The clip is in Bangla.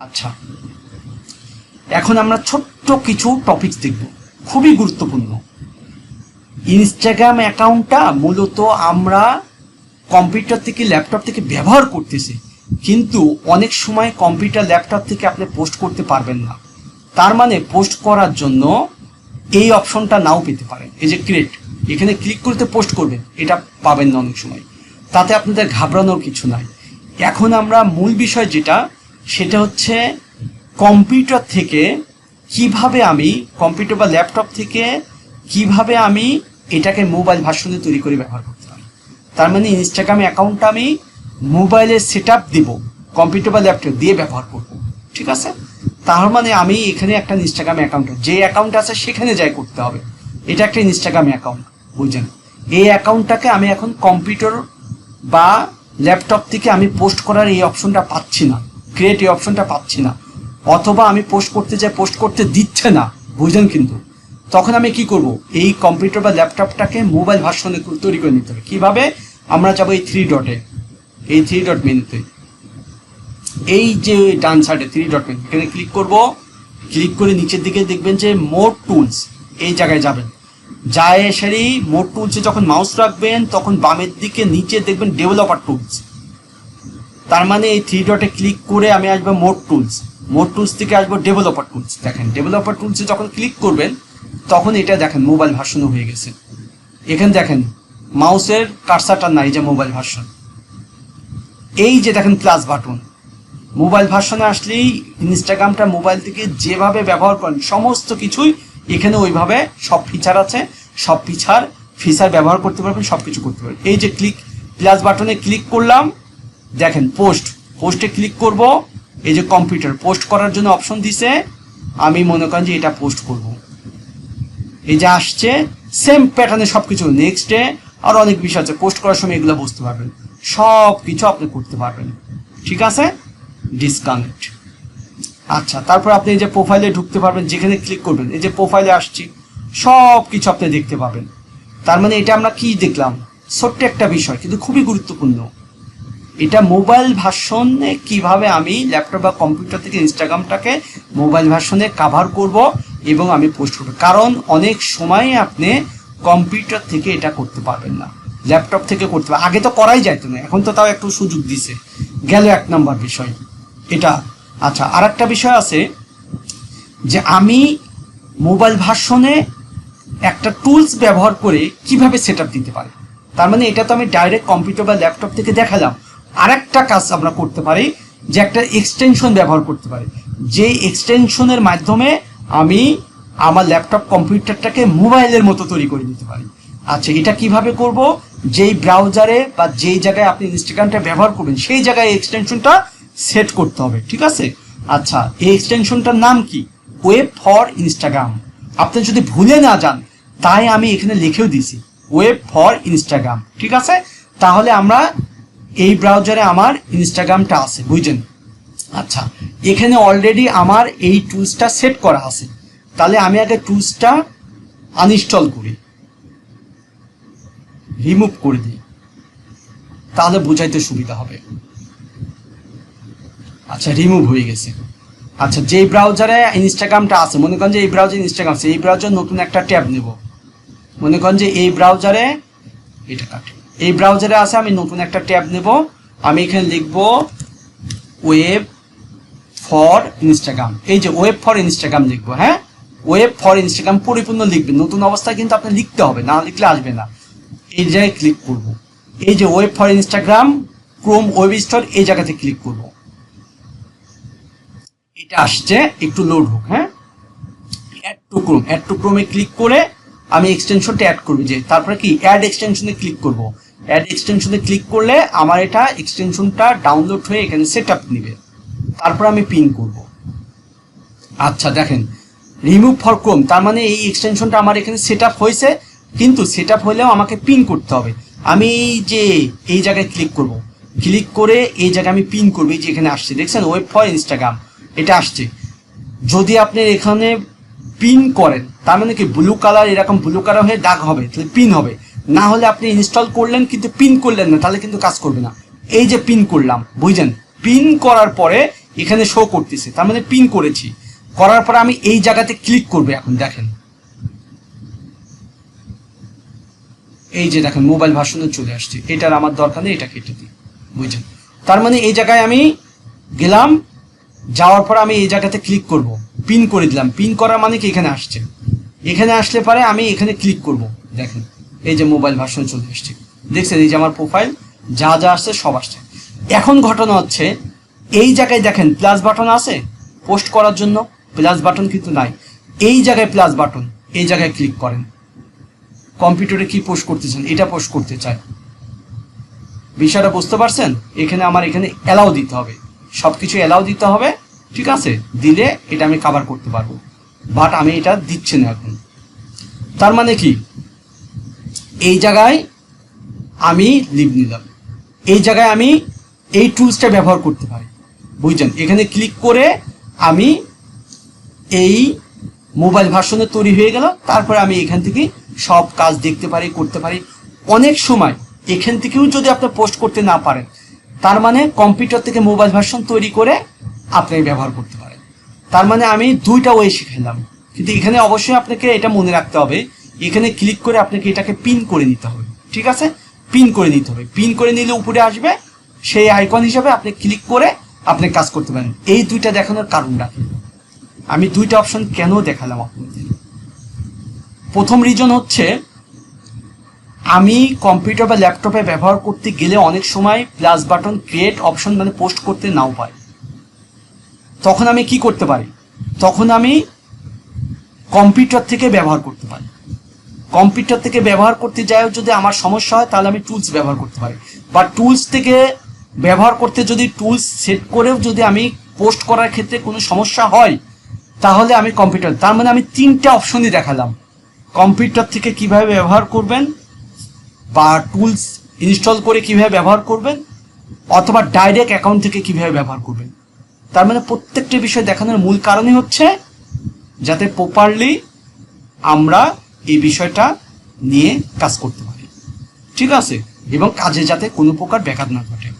আচ্ছা। এখন আমরা ছোট্ট কিছু টপিকস দেখব। খুবই গুরুত্বপূর্ণ। ইনস্টাগ্রাম অ্যাকাউন্টটা মূলত আমরা কম্পিউটার থেকে ল্যাপটপ থেকে ব্যবহার করতেছি। কিন্তু অনেক সময় কম্পিউটার ল্যাপটপ থেকে আপনি পোস্ট করতে পারবেন না। তার মানে পোস্ট করার জন্য এই অপশনটা নাও পেতে পারেন। এই যে ক্রিয়েট এখানে ক্লিক করতে পোস্ট করবেন, এটা পাবেন না অনেক সময়। তাতে আপনাদের ঘাবড়ানোর কিছু নাই। এখন আমরা মূল বিষয় যেটা সেটা হচ্ছে কম্পিউটার থেকে কীভাবে আমি, কম্পিউটার বা ল্যাপটপ থেকে কীভাবে আমি এটাকে মোবাইল ভার্সনে তৈরি করে ব্যবহার করতে পারি। তার মানে ইনস্টাগ্রাম অ্যাকাউন্টটা আমি মোবাইলে সেট আপ দিব, কম্পিউটার বা ল্যাপটপ দিয়ে ব্যবহার করব, ঠিক আছে? তার মানে আমি এখানে একটা ইনস্টাগ্রাম অ্যাকাউন্ট যে অ্যাকাউন্ট আছে সেখানে যাই করতে হবে। এটা একটা ইনস্টাগ্রাম অ্যাকাউন্ট বুঝছেন? এই অ্যাকাউন্টটাকে আমি এখন কম্পিউটার বা ল্যাপটপ থেকে আমি পোস্ট করার এই অপশনটা পাচ্ছি না। ক্রিয়েট এই অপশনটা পাচ্ছি না। অথবা আমি পোস্ট করতে যাই পোস্ট করতে দিচ্ছে না। বুঝলেন কিন্তু? তখন আমি কি করব? এই কম্পিউটার বা ল্যাপটপটাকে মোবাইল ভার্সনে তৈরি করে নিতে হবে। কীভাবে? আমরা যাব এই থ্রি ডটে এই থ্রি ডট মেনুতে এই যে ডান সাইডে থ্রি ডট মেনু এখানে ক্লিক করব। ক্লিক করে নিচের দিকে দেখবেন যে মোর টুলস এই জায়গায় যাবেন। যায় এসেরই মোর টুলসে যখন মাউস রাখবেন, তখন বামের দিকে নিচে দেখবেন ডেভেলপার টুলস তার মানে এই থ্রি ডটে ক্লিক করে আমি আসব মোর টুলস মোর টুলস থেকে আসব ডেভেলপার টুলস দেখেন ডেভেলপার টুলসে যখন ক্লিক করবেন, তখন এটা দেখেন মোবাইল ভার্সনও হয়ে গেছে। এখানে দেখেন, মাউসের কারসারটা নাই যে মোবাইল ভার্সন এই যে দেখেন প্লাস বাটন মোবাইল ভার্সনে আসলেই ইনস্টাগ্রামটা মোবাইল থেকে যেভাবে ব্যবহার করেন, সমস্ত কিছুই এখানে ওইভাবে সব ফিচার আছে, সব ফিচার ফিচার ব্যবহার করতে পারবেন সব কিছু করতে পারবেন। এই যে ক্লিক প্লাস বাটনে ক্লিক করলাম দেখেন পোস্ট পোস্টে ক্লিক করব, এই যে কম্পিউটার পোস্ট করার জন্য অপশন দিছে, আমি মনে করেন যে এটা পোস্ট করব। এই যে আসছে সেম প্যাটার্নে সব কিছু নেক্সটে আর অনেক বিষয় আছে পোস্ট করার সময় এগুলো বুঝতে পারবেন। সব কিছু আপনি করতে পারবেন। ঠিক আছে? ডিসকানেক্ট আচ্ছা তারপর আপনি এই যে প্রোফাইলে ঢুকতে পারবেন, যেখানে ক্লিক করবেন, এই যে প্রোফাইলে আসছি সব কিছু আপনি দেখতে পাবেন। তার মানে এটা আমরা কি দেখলাম? ছোট্ট একটা বিষয়, কিন্তু খুবই গুরুত্বপূর্ণ। এটা মোবাইল ভার্সনে কীভাবে আমি ল্যাপটপ বা কম্পিউটার থেকে ইনস্টাগ্রামটাকে মোবাইল ভার্সনে কাভার করব এবং আমি পোস্ট করব? কারণ অনেক সময় আপনি কম্পিউটার থেকে এটা করতে পারবেন না। ল্যাপটপ থেকে করতে পারবেন আগে তো করাই যাইতো না, এখন তো তাও একটু সুযোগ দিছে। গেল এক নম্বর বিষয়। এটা আচ্ছা আর একটা বিষয় আছে যে আমি মোবাইল ভার্সনে একটা টুলস ব্যবহার করে কীভাবে সেট দিতে পারি? তার মানে এটা তো আমি ডাইরেক্ট কম্পিউটার বা ল্যাপটপ থেকে দেখালাম। আর একটা কাজ আমরা করতে পারি, যে একটা এক্সটেনশন ব্যবহার করতে পারি। যে এক্সটেনশনের মাধ্যমে আমি আমার ল্যাপটপ কম্পিউটারটাকে মোবাইলের মতো তৈরি করে নিতে পারি। আচ্ছা এটা কীভাবে করব? যেই ব্রাউজারে বা যেই জায়গায় আপনি ইনস্টাগ্রামটা ব্যবহার করবেন, সেই জায়গায় এক্সটেনশনটা সেট করতে হবে, ঠিক আছে? আচ্ছা এই এক্সটেনশনটার নাম কি? ওয়েব ফর ইনস্টাগ্রাম আপনি যদি ভুলে না যান, তাই আমি এখানে লিখেও দিছি ওয়েব ফর ইনস্টাগ্রাম ঠিক আছে? তাহলে আমরা এই ব্রাউজারে আমার ইনস্টাগ্রামটা আছে, বুঝছেন? আচ্ছা এখানে অলরেডি আমার এই টুলসটা সেট করা আছে। তাহলে আমি আগে টুলসটা আনইনস্টল করি। রিমুভ করে দিই। তাহলে বোঝাইতে সুবিধা হবে। আচ্ছা রিমুভ হয়ে গেছে। আচ্ছা যেই ব্রাউজারে ইনস্টাগ্রামটা আছে, মনে করেন যে এই ব্রাউজারে ইনস্টাগ্রাম আছে, এই ব্রাউজার নতুন একটা ট্যাব নেব। মনে করেন যে এই ব্রাউজারে এটা কাটে। এই ব্রাউজারে আছে, আমি নতুন একটা ট্যাব নেব। আমি এখানে লিখব ওয়েব ফর ইনস্টাগ্রাম এই যে ওয়েব ফর ইনস্টাগ্রাম লিখব হ্যাঁ? ওয়েব ফর ইনস্টাগ্রাম পরিপূর্ণ লিখবেন। নতুন অবস্থায় কিন্তু আপনি লিখতে হবে, না লিখলে আসবে না। এই জায়গায় ক্লিক করব। এই যে web for Instagram Chrome web store এই জায়গাতে ক্লিক করব। এটা আসছে, একটু লোড হোক হ্যাঁ? Add to Chrome add to ক্রোমে click করে আমি এক্সটেনশনটা অ্যাড করব। যে তারপরে কি? অ্যাড এক্সটেনশনে ক্লিক করব। অ্যাড এক্সটেনশনে ক্লিক করলে আমার এটা এক্সটেনশনটা ডাউনলোড হয়ে এখানে সেট আপ নেবে। তারপর আমি পিন করব। আচ্ছা দেখেন রিমুভ ফর ক্রোম তার মানে এই এক্সটেনশনটা আমার এখানে সেট আপ হয়েছে, কিন্তু সেট আপ হলেও আমাকে পিন করতে হবে। আমি যে এই জায়গায় ক্লিক করব ক্লিক করে এই জায়গায় আমি পিন করব, এই যে এখানে আসছে। দেখছেন ওয়েব ফর ইনস্টাগ্রাম এটা আসছে। যদি আপনি এখানে পিন করেন, তার মানে কি ব্লু কালার এরকম ব্লু কালার হয়ে দাগ হবে, তাহলে পিন হবে। না হলে আপনি ইনস্টল করলেন কিন্তু পিন করলেন না, তাহলে কিন্তু কাজ করবে না। এই যে পিন করলাম, বুঝলেন? পিন করার পরে এখানে শো করতেছে, তার মানে পিন করেছি। করার পর আমি এই জায়গাতে ক্লিক করব এখন, দেখেন। এই যে দেখেন মোবাইল ভাষণে চলে আসছে। এটার আমার দরকার নেই এটা কেটে দিই বুঝছেন তার মানে এই জায়গায় আমি গেলাম, যাওয়ার পর আমি এই জায়গাতে ক্লিক করব। পিন করে দিলাম। পিন করার মানে কি? এখানে আসছে। এখানে আসলে পরে আমি এখানে ক্লিক করব, দেখেন। এই যে মোবাইল ভার্সন চলে আসছে। দেখছেন, এই যে আমার প্রোফাইল যা যা আসছে সব আসছে। এখন ঘটনা হচ্ছে, এই জায়গায় দেখেন প্লাস বাটন আছে পোস্ট করার জন্য প্লাস বাটন কিন্তু নাই। এই জায়গায় প্লাস বাটন এই জায়গায় ক্লিক করেন। কম্পিউটারে কি পোস্ট করতে চান এটা পোস্ট করতে চায়। বিষয়টা বুঝতে পারছেন? এখানে আমার এখানে অ্যালাউ দিতে হবে। সব কিছু অ্যালাউ দিতে হবে, ঠিক আছে? দিলে এটা আমি কাভার করতে পারব। বাট আমি এটা দিচ্ছি না এখন। তার মানে কি? এই জায়গায় আমি লিভ নিলাম। এই জায়গায় আমি এই টুলসটা ব্যবহার করতে পারি। বুঝছেন? এখানে ক্লিক করে আমি এই মোবাইল ভার্সনে তৈরি হয়ে গেল তারপরে আমি এখান থেকে সব কাজ দেখতে পারি, করতে পারি। অনেক সময় এখান থেকেও যদি আপনি পোস্ট করতে না পারেন, তার মানে কম্পিউটার থেকে মোবাইল ভার্সন তৈরি করে আপনি ব্যবহার করতে পারেন। তার মানে আমি দুইটা ওয়ে শিখালাম কিন্তু এখানে অবশ্যই আপনাকে এটা মনে রাখতে হবে এখানে ক্লিক করে আপনাকে এটাকে পিন করে নিতে হবে, ঠিক আছে? পিন করে নিতে হবে। পিন করে নিলে উপরে আসবে, সেই আইকন হিসাবে আপনি ক্লিক করে আপনি কাজ করতে পারেন। এই দুইটা দেখানোর কারণটা? আমি দুইটা অপশন কেন দেখালাম আপনাদের? প্রথম রিজন হচ্ছে, আমি কম্পিউটার বা ল্যাপটপে ব্যবহার করতে গেলে অনেক সময় প্লাস বাটন ক্রিয়েট অপশন মানে পোস্ট করতে নাও পাই। তখন আমি কি করতে পারি? তখন আমি কম্পিউটার থেকে ব্যবহার করতে পারি। কম্পিউটার থেকে ব্যবহার করতে যাই যদি আমার সমস্যা হয়, তাহলে আমি টুলস ব্যবহার করতে পারি। বা টুলস থেকে ব্যবহার করতে যদি টুলস সেট করেও যদি আমি পোস্ট করার ক্ষেত্রে কোনো সমস্যা হয়, তাহলে আমি কম্পিউটার তার মানে আমি তিনটা অপশনই দেখালাম। কম্পিউটার থেকে কীভাবে ব্যবহার করবেন, বা টুলস ইনস্টল করে কীভাবে ব্যবহার করবেন, অথবা ডাইরেক্ট অ্যাকাউন্ট থেকে কীভাবে ব্যবহার করবেন। তার মানে প্রত্যেকটা বিষয় দেখানোর মূল কারণই হচ্ছে, যাতে প্রপারলি আমরা এই বিষয়টা নিয়ে কাজ করতে পারি। ঠিক আছে? এবং কাজে যাতে কোনো প্রকার ব্যাঘাত না ঘটে।